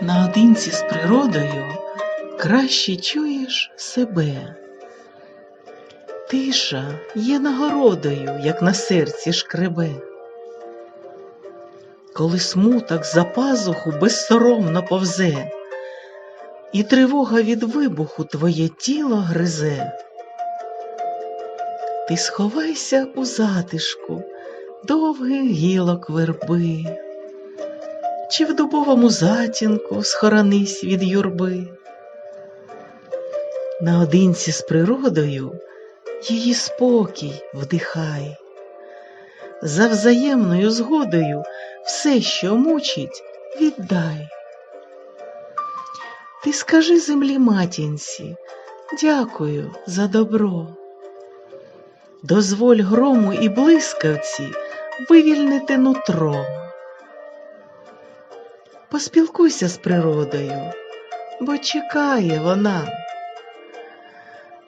Наодинці з природою краще чуєш себе. Тиша є нагородою, як на серці шкребе. Коли смуток за пазуху безсоромно повзе, і тривога від вибуху твоє тіло гризе. Ти сховайся у затишку довгих гілок верби, чи в дубовому затінку схоронись від юрби. Наодинці з природою її спокій вдихай, за взаємною згодою все, що мучить, віддай. Ти скажи землі матінці, дякую за добро. Дозволь грому і блискавці вивільнити нутро. Поспілкуйся з природою, бо чекає вона.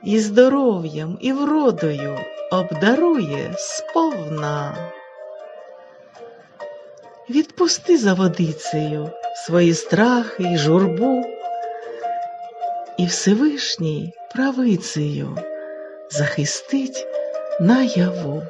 І здоров'ям, і вродою обдарує сповна. Відпусти за водицею свої страхи й журбу, і Всевишній правицею захистить наяву.